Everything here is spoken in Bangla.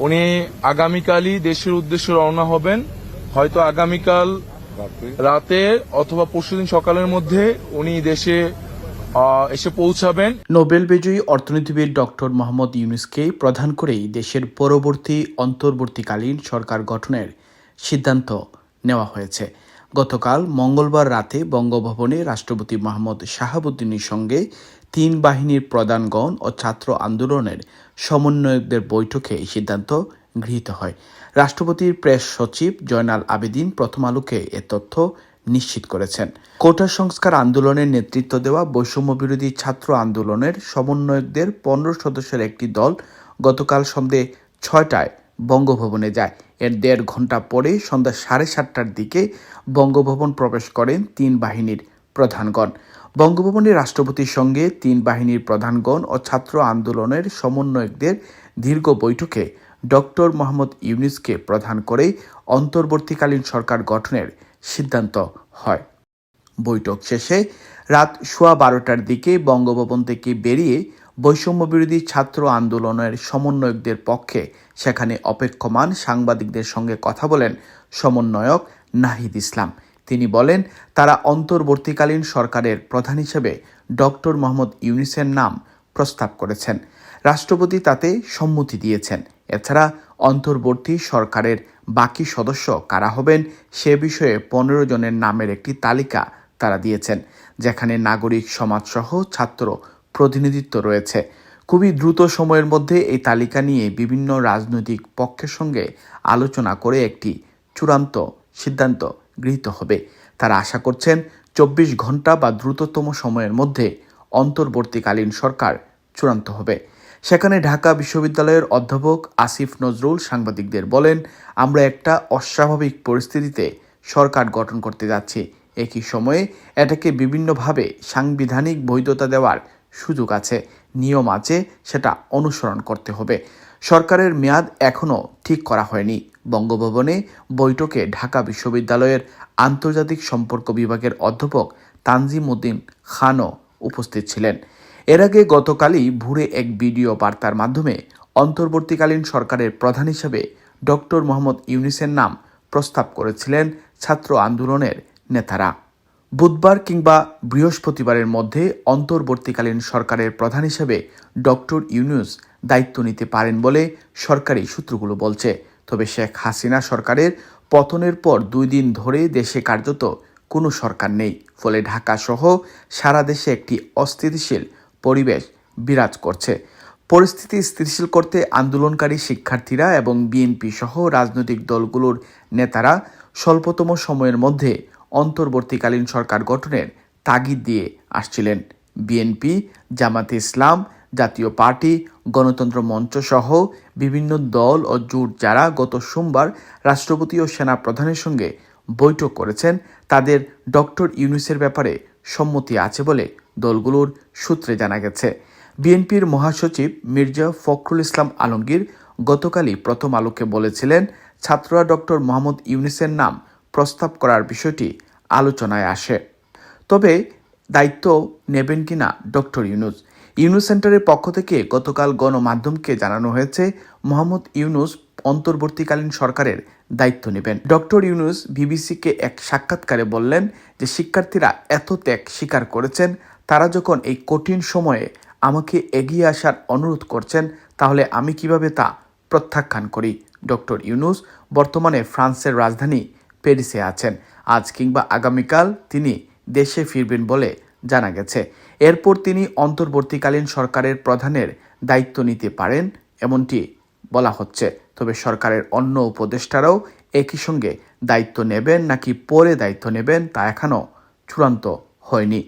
উনি আগামীকালই দেশের উদ্দেশ্যে রওনা হবেন। হয়তো আগামীকাল রাতে। অথবা পরশুদিন সকালের মধ্যে উনি দেশে এসে পৌঁছাবেন। নোবেল বিজয়ী অর্থনীতিবিদ ডক্টর মোহাম্মদ ইউনুসকে প্রধান করেই দেশের পরবর্তী অন্তর্বর্তীকালীন সরকার গঠনের সিদ্ধান্ত নেওয়া হয়েছে। গতকাল মঙ্গলবার রাতে বঙ্গভবনে রাষ্ট্রপতি মোহাম্মদ শাহাবুদ্দিনের সঙ্গে তিন বাহিনীর প্রধানগণ ও ছাত্র আন্দোলনের সমন্বয়কদের বৈঠকে এই সিদ্ধান্ত গৃহীত হয়। রাষ্ট্রপতির প্রেস সচিব জয়নাল আবেদিন প্রথম আলোকে এ তথ্য নিশ্চিত করেছেন। কোটা সংস্কার আন্দোলনের নেতৃত্ব দেওয়া বৈষম্য বিরোধী ছাত্র আন্দোলনের সমন্বয়কদের পনেরো সদস্যের একটি দল গতকাল সন্ধে ছয়টায় বঙ্গভবনে যায়। এর দেড় ঘণ্টা পরে সন্ধ্যা সাড়ে সাতটার দিকে বঙ্গভবন প্রবেশ করেন তিন বাহিনীর প্রধানগণ। বঙ্গভবনে রাষ্ট্রপতির সঙ্গে তিন বাহিনীর প্রধানগণ ও ছাত্র আন্দোলনের সমন্বয়কদের দীর্ঘ বৈঠকে ডক্টর মোহাম্মদ ইউনুসকে প্রধান করে অন্তর্বর্তীকালীন সরকার গঠনের সিদ্ধান্ত হয়। বৈঠক শেষে রাত সোয়া বারোটার দিকে বঙ্গভবন থেকে বেরিয়ে বৈষম্য বিরোধী ছাত্র আন্দোলনের সমন্বয়কদের পক্ষে সেখানে অপেক্ষমান সাংবাদিকদের সঙ্গে কথা বলেন সমন্বয়ক নাহিদ ইসলাম। তিনি বলেন, তারা অন্তর্বর্তীকালীন সরকারের প্রধান হিসেবে ডক্টর মোহাম্মদ ইউনিসের নাম প্রস্তাব করেছেন। রাষ্ট্রপতি তাতে সম্মতি দিয়েছেন। এছাড়া অন্তর্বর্তী সরকারের বাকি সদস্য কারা হবেন সে বিষয়ে পনেরো জনের নামের একটি তালিকা তারা দিয়েছেন, যেখানে নাগরিক সমাজসহ ছাত্র প্রতিনিধিত্ব রয়েছে। খুবই দ্রুত সময়ের মধ্যে এই তালিকা নিয়ে বিভিন্ন রাজনৈতিক পক্ষের সঙ্গে আলোচনা করে একটি চূড়ান্ত সিদ্ধান্ত গৃহীত হবে। তারা আশা করছেন চব্বিশ ঘণ্টা বা দ্রুততম সময়ের মধ্যে অন্তর্বর্তীকালীন সরকার চূড়ান্ত হবে। সেখানে ঢাকা বিশ্ববিদ্যালয়ের অধ্যাপক আসিফ নজরুল সাংবাদিকদের বলেন, আমরা একটা অস্বাভাবিক পরিস্থিতিতে সরকার গঠন করতে যাচ্ছি। একই সময়ে এটাকে বিভিন্নভাবে সাংবিধানিক বৈধতা দেওয়ার সুযোগ আছে, নিয়ম আছে, সেটা অনুসরণ করতে হবে। সরকারের মেয়াদ এখনও ঠিক করা হয়নি। বঙ্গভবনে বৈঠকে ঢাকা বিশ্ববিদ্যালয়ের আন্তর্জাতিক সম্পর্ক বিভাগের অধ্যাপক তানজিম উদ্দিন খানও উপস্থিত ছিলেন। এর আগে গতকালই ভোরে এক ভিডিও বার্তার মাধ্যমে অন্তর্বর্তীকালীন সরকারের প্রধান হিসেবে ডক্টর মোহাম্মদ ইউনিসের নাম প্রস্তাব করেছিলেন ছাত্র আন্দোলনের নেতারা। বুধবার কিংবা বৃহস্পতিবারের মধ্যে অন্তর্বর্তীকালীন সরকারের প্রধান হিসেবে ডক্টর ইউনুস দায়িত্ব নিতে পারেন বলে সরকারি সূত্রগুলো বলছে। তবে শেখ হাসিনা সরকারের পতনের পর দুই দিন ধরে দেশে কার্যত কোনো সরকার নেই। ফলে ঢাকা সহ সারা দেশে একটি অস্থিতিশীল পরিবেশ বিরাজ করছে। পরিস্থিতি স্থিতিশীল করতে আন্দোলনকারী শিক্ষার্থীরা এবং বিএনপি সহ রাজনৈতিক দলগুলোর নেতারা স্বল্পতম সময়ের মধ্যে অন্তর্বর্তীকালীন সরকার গঠনের তাগিদ দিয়ে আসছিলেন। বিএনপি জামাতে ইসলাম, জাতীয় পার্টি, গণতন্ত্র মঞ্চ সহ বিভিন্ন দল ও জোট যারা গত সোমবার রাষ্ট্রপতি ও সেনা প্রধানের সঙ্গে বৈঠক করেছেন, তাদের ডক্টর ইউনুসের ব্যাপারে সম্মতি আছে বলে দলগুলোর সূত্রে জানা গেছে। বিএনপির মহাসচিব মির্জা ফখরুল ইসলাম আলমগীর গতকালই প্রথম আলোকে বলেছিলেন, ছাত্ররা ডক্টর মোহাম্মদ ইউনিসের নাম প্রস্তাব করার বিষয়টি আলোচনায় আসে। তবে দায়িত্ব নেবেন কিনা ডক্টর ইউনুস? ইউনুস সেন্টারের পক্ষ থেকে গতকাল গণমাধ্যমকে জানানো হয়েছে, মোহাম্মদ ইউনুস অন্তর্বর্তীকালীন সরকারের দায়িত্ব নেবেন। ডক্টর ইউনুস বিবিসিকে এক সাক্ষাৎকারে বললেন যে, শিক্ষার্থীরা এত ত্যাগ স্বীকার করেছেন, তারা যখন এই কঠিন সময়ে আমাকে এগিয়ে আসার অনুরোধ করছেন, তাহলে আমি কীভাবে তা প্রত্যাখ্যান করি? ডক্টর ইউনুস বর্তমানে ফ্রান্সের রাজধানী প্যারিসে আছেন। আজ কিংবা আগামীকাল তিনি দেশে ফিরবেন বলে জানা গেছে। এরপর তিনি অন্তর্বর্তীকালীন সরকারের প্রধানের দায়িত্ব নিতে পারেন, এমনটি বলা হচ্ছে। তবে সরকারের অন্য উপদেষ্টারাও একই সঙ্গে দায়িত্ব নেবেন নাকি পরে দায়িত্ব নেবেন তা এখনও চূড়ান্ত হয়নি।